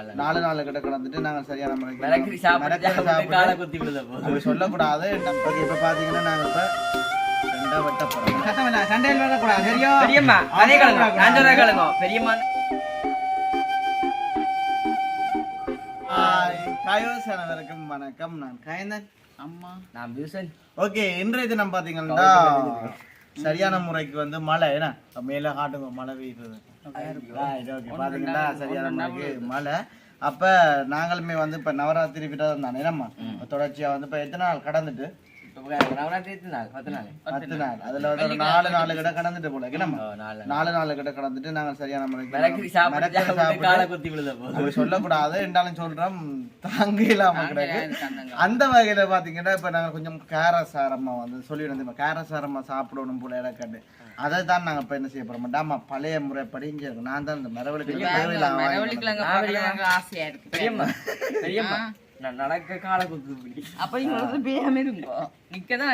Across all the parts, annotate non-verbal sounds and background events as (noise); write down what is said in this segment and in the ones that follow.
நாலு நாலு நாலு கிட்ட கடந்துட்டு நாங்கள் சரியான முறைக்கு அப்படி சொல்லக்கூடாது. ஓகே இப்போ பார்த்தீங்கன்னா நாங்கள் இப்போ ரெண்டா வெட்ட போகிறோம் சண்டையில் வரக்கூடாது சரியா பெரியம்மா அதே கலங்க நான் கலங்க பெரியம்மா. வணக்கம். நான் காயந்தன். அம்மா. நான் பியூசன் ஓகே இன்றைய தினம் பார்த்தீங்கன்னா சரியான முறைக்கு வந்து மழை. என்ன? மேலே காட்டுங்க மழை பெய்யுறது சரியான முறைக்கு மழை. அப்போ நாங்களுமே வந்து இப்போ நவராத்திரி விரதம் தானே என்னம்மா? தொடர்ச்சியாக வந்து இப்போ எத்தனை நாள் கடந்துட்டு? நாலு நாலு கிட்ட கடந்துட்டு போல நாலு நாலு கிட்ட கடந்துட்டு நாங்கள் சரியான முறைக்கு சொல்லக்கூடாது என்றாலும் சொல்றோம். தாங்க இல்லாம கிடக்கு. அந்த வகையில பாத்தீங்கன்னா இப்ப நாங்க கொஞ்சம் காரசாரமா வந்து சொல்லிடுறோம் காரசாரமா சாப்பிடணும் போல இடக்காட்டு அதை தான் நாங்க இப்ப என்ன செய்ய போறோம்? டாமா பழைய முறைப்படி இங்க இருக்கு. நான் தான் இந்த மரவழிக்கு தேவையில்லாம ஆசையா இருக்கு. பெரியம்மா பெரியம்மா நான் நடக்க காலை குத்து பிடி அப்ப இவங்களுக்கு பேயாம இருங்கோ.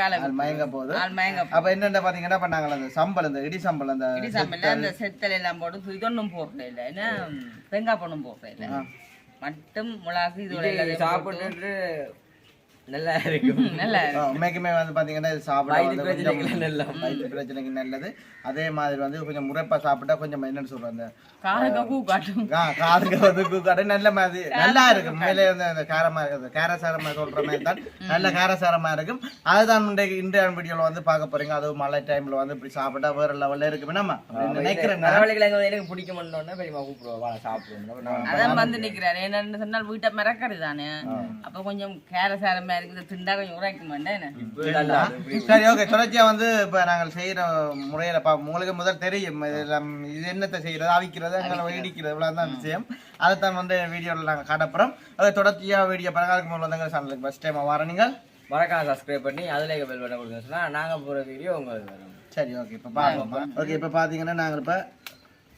காலை அது மயங்க போகுது. ஆள் மயங்க அப்ப என்னென்ன பாத்தீங்கன்னா நாங்கள் அந்த சம்பல் இந்த இடி சம்பல் அந்த இடி சாம்பல்ல அந்த செத்தல் எல்லாம் போட்டு இதொன்னும் போடுறது இல்ல. என்ன? தேங்காய் பழம் போடுறது இல்ல. மட்டும் மிளகு இதோட சாப்பிட்டு நல்லா இருக்கும் நல்லா உண்மைக்குமே வந்து பாத்தீங்கன்னா இது சாப்பிட. வயிற்று பிரச்சனைக்கு நல்லது. அதே மாதிரி வந்து கொஞ்சம் முறைப்பா சாப்பிட்டா கொஞ்சம் என்னன்னு சொல்றேன் அந்த காலுக்கு பூ காட்டும். கா- காதுக்கு வந்து கூக்காடு நல்ல மாதிரி நல்லா இருக்கும். மேலே வந்து அந்த காரமா இருக்குது. காரசாரமா சொல்ற மாதிரி தான். நல்ல காரசாரமா இருக்கும். அதுதான் இன்றைக்கு இன்றைய வீடியோல வந்து பார்க்க போறீங்க. அதுவும் மழை டைம்ல வந்து இப்படி சாப்பிட்டா வேற லெவல்ல இருக்கு நம்ம நினைக்கிறேன் எனக்கு பிடிக்க மாட்டோம்னா பெரியம்மா கூப்பிடுவா. வா சாப்பிடுவோம். நான் அதான் வந்து நிக்கிறாரு. என்னன்னு சொன்னால் வீட்டை மிரக்கறது தானே. அப்ப கொஞ்சம் கேரசாரமா இருக்குது திண்டா கொஞ்சம் உரைக்க மாட்டேன் இப்படி நல்லா சரி ஓகே தொடர்ச்சியா வந்து இப்ப நாங்கள் செய்யற முறையில பா உங்களுக்கு முதல் தெரியும். இதெல்லாம் இது என்னத்தை செய்யறது அவிக்கிறது எங்களை இடிக்கிறது இவ்வளவு தான் விஷயம். அதைத்தான் வந்து வீடியோல நாங்க காட்டப்புறோம். அது தொடர்ச்சியா வீடியோ பரகாலுக்கு முதல்ல வந்து சேனலுக்கு ஃபர்ஸ்ட் டைம் வர நீங்கள்? மறக்காம சப்ஸ்கிரைப் பண்ணி அதுல பெல் பட்டன் கொடுங்க சொன்னா நாங்க போற வீடியோ உங்களுக்கு வரும். சரி ஓகே இப்ப பாப்போம்? ஓகே இப்ப பாத்தீங்கன்னா நாங்க இப்ப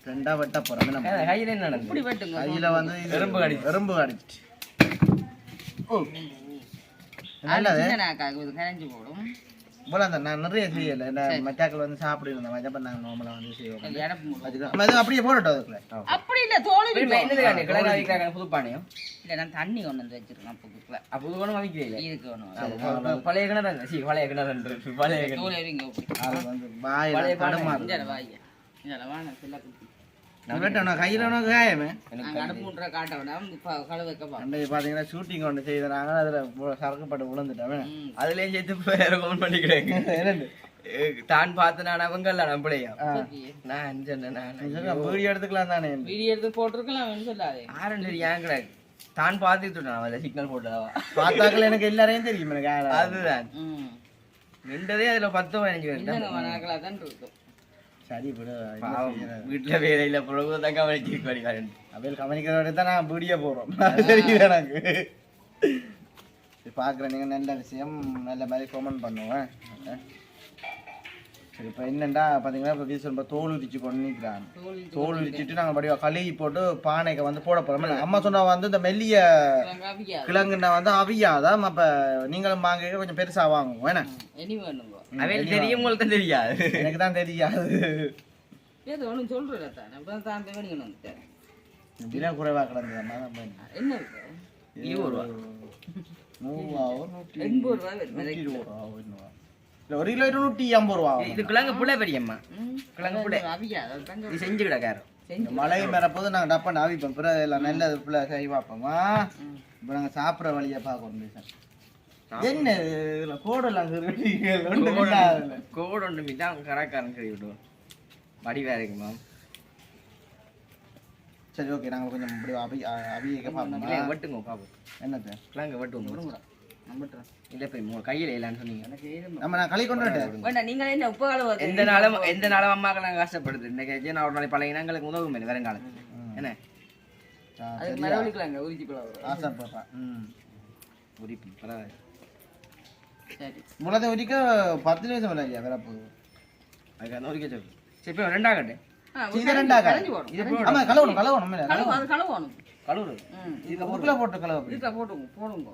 ரெண்டா வெட்ட போறோம். நம்ம கையில என்ன கையில வந்து எறும்பு கடிச்சு. எறும்பு ஓ. நல்லது கரைஞ்சு போடும். போல அந்த நான் நிறைய செய்யல. மெட்டாக்கள் வந்து நாங்க நார்மலா வந்து செய்வோம். அது அப்படியே போடட்டும் அதுக்குள்ள. அப்படி இல்ல வைக்கிறாங்க நான் தண்ணி கொண்டு வந்து வச்சிருக்கேன் புதுக்குள்ள அப்ப புது இதுக்கு ஒண்ணும் பழைய கிணறு சி பழைய கிணறு பழைய சில பாத்தீங்கன்னா ஷூட்டிங் ஒன்று செய்தாங்க அதுல பு- சரக்குப்பட்டு விழுந்துட்டேன் அதுலயே சேர்த்து கமெண்ட் பண்ணிக்கிறேன் (laughs) தான் பார்த்து நான் அவங்கல்ல நம்மளையா நான் சொன்னேன் நான் வீடியோ எடுத்துக்கலாம் தானே வீடியோ எடுத்து போட்டிருக்கலாம் சொல்லாதே. ஆரன் சரி ஏன் கிடையாது தான் பார்த்துட்டு நான் சிக்னல் போட்டதா (laughs) பார்த்தாக்கள் எனக்கு எல்லாரையும் தெரியும் எனக்கு. அதுதான் நின்றதே அதுல பத்து பதினஞ்சு பேர் தான் இருக்கும். சரி விடு? வீட்டுல வேலை இல்ல பிறகு தான் கவனிச்சு வருகிறாரு அவையில் கவனிக்கிறத தான் நான் வீடியோ போடுறோம் அது தெரியுது எனக்கு பார்க்குறேன் நீங்கள் நல்ல விஷயம் நல்ல மாதிரி கமெண்ட் பண்ணுவேன் இப்போ என்னண்டா பார்த்தீங்கன்னா இப்போ வீசல் இப்போ தோல் உரிச்சு நிற்கிறான் தோல் உரிச்சிட்டு நாங்கள் படிவா கழுகி போட்டு பானைக்கு வந்து போட போகிறோம் அம்மா சொன்னா வந்து இந்த மெல்லிய கிழங்குன்னா வந்து அவியாதான் அப்போ நீங்களும் வாங்க கொஞ்சம் பெருசாக வாங்குவோம். அவன் தெரியும் உங்களுக்கு தான் தெரியாது. எனக்கு தான் தெரியாது. இப்படிலாம் குறைவாக கிடந்ததுன்னா நம்ம என்ன ரூபா. நூறுரூவாவோ நூற்றி எண்பது ரூபா நூற்றி இருபது. இல்ல, ஒரு கிலோ நூற்றி ஐம்பது ரூபா. இது கிழங்கு புள்ள பெரியம்மா கிழங்கு புள்ள இது செஞ்சு கிடக்காரு மழை மேறப்போது நாங்கள் டப்பா அவிப்போம். பிறகு எல்லாம் நல்லது பிள்ளை கை பார்ப்போமா இப்போ நாங்கள் சாப்பிட்ற வழியை பார்க்கணும் சார். என்ன இதுல கோடெல்லாம். கோடு ஒன்று மீட்டா அவங்க கரக்காரன் கறி விடுவோம். வடிவா இருக்குமா சரி ஓகே. நாங்கள் கொஞ்சம் இப்படி அவியக்க பார்ப்போமா கிழங்கு வெட்டுங்க பாப்போம். என்னது? கிழங்கு வெட்டுவோம். இல்லை போய் உங்க கையில இல்லைன்னு சொன்னீங்க. நம்ம நான் களி கொண்டு வரட்டேன் வேண்டாம் நீங்க என்ன உப்பு கழுவு எந்த நாளும் எந்த நாளும் அம்மாக்கள் நாங்கள் கஷ்டப்படுது. இன்னைக்கு நான் ஒரு நாளைக்கு பழைய எங்களுக்கு உதவும் இல்லை வருங்காலத்தில் என்ன? அதுக்கு மரவழிக்கலாங்க உரிச்சிக்கலாம் ஆசைப்படுறேன் ம். உரிப்பு பரவாயில்ல. சரி. முளத்தை உரிக்க பத்து நிமிஷம் இல்லை ஐயா வரப்போகுது அதுக்கு அந்த உரிக்க சொல்லு சரி இப்போ ரெண்டா கட்டு. ஆ, இது ரெண்டாக இது. ஆமாம் கழுவு அது கழுவணும். கழுவுறது ம். இதுல ஒரு கிலோ போட்டு. இதுல போட்டுங்க போடுங்க.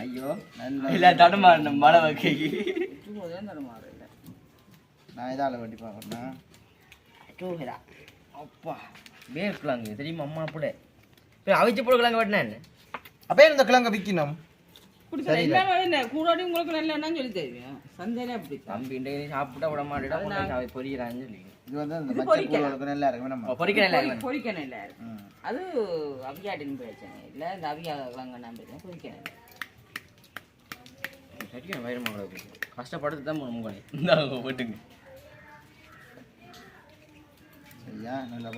ஐயோ நல்ல இல்ல தடுமாறணும் மழை வைக்கி சும்மா தரமாறு இல்லை நான் இதால வெட்டி பார்க்கறேன் அப்பா வேர்க்கலாங்க தெரியுமா அம்மா அப்படி இப்ப அவிச்சு போடுக்கலாங்க வெட்டினா என்ன அப்பே இந்த கிழங்க விக்கணும் கூடாடி உங்களுக்கு நல்ல சொல்லி தெரியும் சந்தையில அப்படி தம்பி சாப்பிட்டா விட மாட்டேடா பொரிக்கிறான்னு சொல்லி இது வந்து இந்த மச்ச கூடுகளுக்கு நல்லா இருக்கு நம்ம பொறிக்கணும் இல்ல அது அவியாட்டின் பிரச்சனை இல்ல இந்த அவியா பிரச்சனை பொறிக்கணும் இல்ல. சரியான வயிறு மகளை கஷ்டப்படுத்து தான் போகணும் உங்களை இந்த போட்டுங்க சரியா? நல்லா.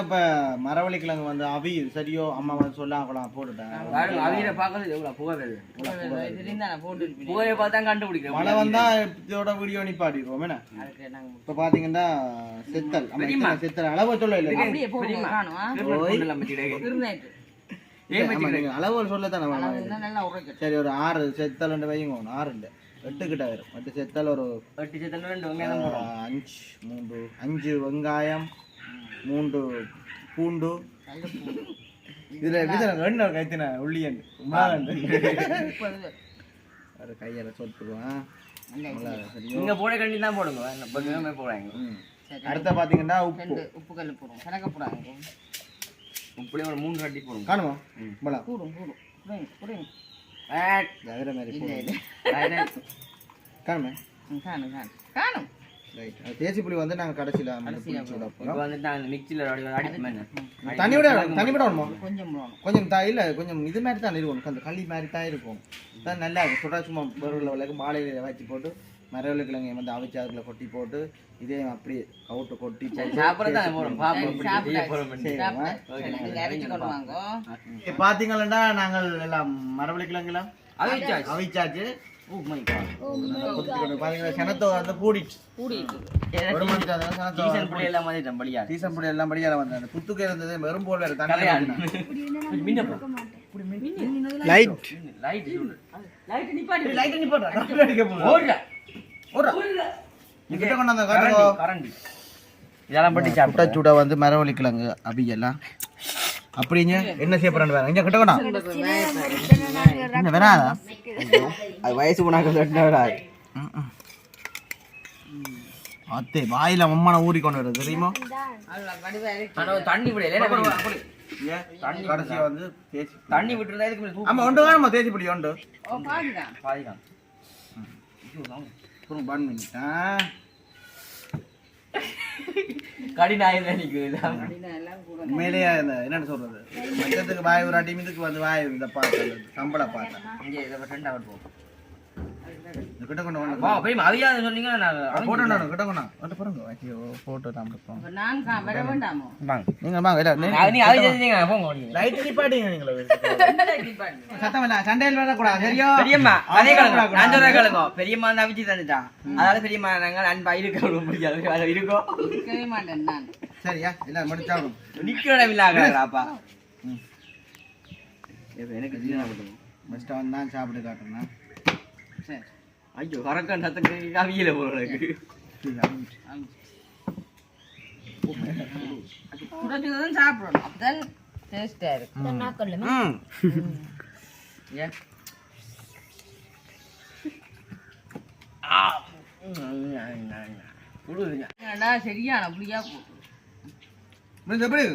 இப்ப மரவள்ளி கிழங்கு வந்து அவி சரியோ அம்மா வந்து சொல்லாங்கலாம் போட்டுட்டேன் அவியில பார்க்கறது எவ்வளோ புகை புகையை பார்த்தா கண்டுபிடிக்கிறேன். மழை வந்தா இதோட வீடியோ நிப்பாட்டிடுவோம் என்ன? இப்ப பாத்தீங்கன்னா செத்தல். அம்மா இத்தனை செத்தல். அளவு சொல்ல இல்லை அளவு சொல்லத்தானே நல்லா உரைக்கட்டும் சரி ஒரு ஆறு செத்தல் வைங்க ஒன்று. ஆறு இல்லை. எட்டு கிட்ட வரும் மற்ற செத்தல் ஒரு எட்டு சத்தம் ரெண்டு வெங்காயம் அஞ்சு மூன்று. அஞ்சு வெங்காயம் மூன்று பூண்டு. இதுல ரெண்டு ஒரு கைத்தின உள்ளியன் ஒரு கையால சரி நீங்க போட கண்டி தான் போடுங்க போடுறாங்க. அடுத்த பாத்தீங்கன்னா உப்பு. ரெண்டு உப்பு கல் போடுவோம். கணக்க போடாங்க ஒரு மூணு கட்டி போடுங்க. காணுமா? பலா கூடும் கூடும். புரியுங்க புரியுங்க வேற மாதிரி காணுமே? காணும் காணும். காணும் ரைட் தேசி புளி வந்து நாங்க கடைசியில வந்து கடைசியில புளிச்சு விட இப்போ போறோம். வந்துட்டு நான் மிக்சியில் அடிப்பேன் தண்ணி விட தண்ணி விட வேணுமா கொஞ்சம் கொஞ்சம் த இல்ல கொஞ்சம் இது மாதிரி தான் இருக்கும் அந்த களி மாதிரி தான் இருக்கும். நல்லா இருக்கும். சுடா சும்மா ஒரு லெவலுக்கு மாலையில வச்சு போட்டு மரவள்ளி கிழங்கு வந்து அவிச்சு அதுக்குள்ள கொட்டி போட்டு இதே அப்படியே கவுட்டு கொட்டி பாத்தீங்கன்னா நாங்கள் எல்லாம் மரவள்ளி கிழங்குலாம் அவிச்சாச்சு அவிச்சாச்சு ஓ மை காட் கொதிச்சுக்கொண்டு பாத்தீங்கன்னா சனத்தோ வந்து கூடிச்சு கூடிட்டு ஒரு மணிக்கு அது சனத்தோ சீசன் பிள்ளை எல்லாம் மாதிரி தம்பளியா சீசன் பொடி எல்லாம் படியால வந்தது. அந்த புத்துக்கு இருந்தது வெறும் போல இருக்கு. லைட் லைட் லைட் நீ போடுறா கரண்ட் அடிக்க போகுது ஓடுற ஓடுறா நீ கிட்ட கொண்டு வந்த காட்டுங்க கரண்டி இதெல்லாம் பட்டி சுட்ட சாப்பிட்டா சுட வந்து மரவள்ளி கிழங்கு அபியெல்லாம் அப்படிங்க என்ன செய்ய போறான்னு வேற இங்க கிட்ட கொண்டா என்ன வேணாதா அது வயசு சொன்னா அத்தே வாயில அம்மான ஊறி கொண்டு வருது தெரியுமா தண்ணி கடைசியா வந்து தண்ணி விட்டுருந்தா இதுக்கு ஆமா ஒன்று வேணுமா தேய்ச்சி பிடி உண்டு ஓ பாதிதான் பாதிதான் அப்புறம் பன் (laughs) கூட உண்மையிலேயே என்னன்னு சொல்றது? மச்சத்துக்கு வாய் ஒரு அடி இதுக்கு வந்து வாய் இந்த பாட்டு சம்பள பாட்டு. இங்கே இதை ரெண்டு அவர் போகும் பெரியம்மா அவிச்சு தந்துட்டான் அதாவது பெரியம்மா நாங்கள் அன்பா இருக்க முடியாது. இருக்கோம் இருக்கவே மாட்டேன் நான். சரியா? இல்ல முடிச்சாலும் நிக்கிற இல்லாங்கப்பா எனக்கு ஜீரணம் பண்ணுங்க ஃபர்ஸ்ட் வந்து தான் சாப்பிட்டு காட்டுறேன். சரி. ஐயோ கறக்க சத்தக்கு அவியல போறதுக்கு குறைச்சதான் சாப்பிடணும் அப்பதான் டேஸ்டா இருக்கு ஏன் கொடுங்க என்னடா சரியான அப்படியா போட்டு முடிஞ்ச எப்படி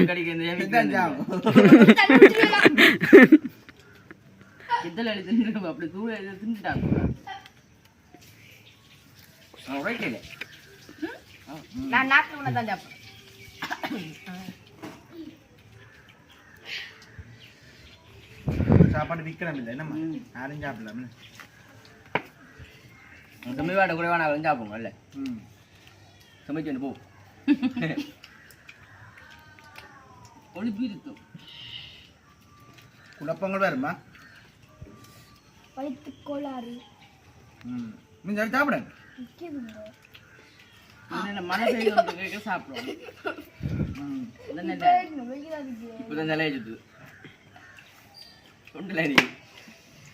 கடிக்க இந்த இதுதான் ஜாம். இதில் எழுதி தின்னு அப்படி தூள் எழுதி தின்னுட்டாங்க உரைக்கல நான் நாட்டு உணவு தான் சாப்பிடுறேன் சாப்பாடு விற்கணும் இல்லை என்னம்மா? யாரும் சாப்பிடலாம் சுமைவாட குறைவான அவன் சாப்பிடுங்க இல்ல? ம். சுமைச்சு வந்து போ. (laughs) இருக்கும் குழப்பங்கள் வருமா? வயிற்று கோளாறு. ம். நீங்கள் சாப்பிடுங்க நிற்குதுங்க என்னென்ன மழை பெய்து கேட்க சாப்பிடுவோம்.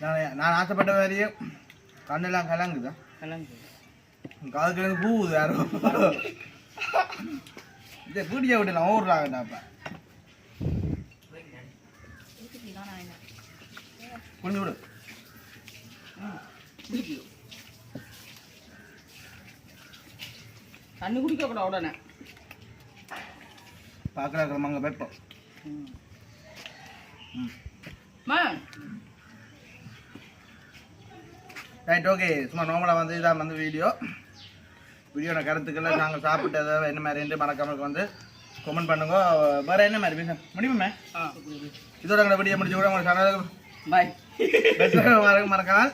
நான் நான் ஆசைப்பட்ட மாதிரியே கண்ணெல்லாம் கலங்குதா? கிளம்பு காது கிழங்கு பூவுது யாரும் இந்த பீடியை விட்டு நான் ஓடுறாங்கடாப்பா புரிஞ்சு விடு தண்ணி குடிக்க கூட உடனே. பார்க்கலாம் அங்கே வைப்போம். ரைட் ஓகே சும்மா நார்மலாக வந்து இதான் வந்து வீடியோ வீடியோட கருத்துக்களை நாங்கள் சாப்பிட்டதை என்ன மாதிரி மறக்காம வந்து கமெண்ட் பண்ணுங்க. வேற என்ன மாதிரி பேச முடியுமே இதோட வீடியோ முடிச்சு கூட உங்களை சேனல் பாய் மறக்காமல்.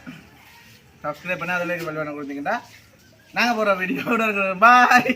சப்ஸ்கிரைப் பண்ணி அதில் வெல்வான கொடுத்தீங்கன்னா நாங்கள் போகிற வீடியோ பாய்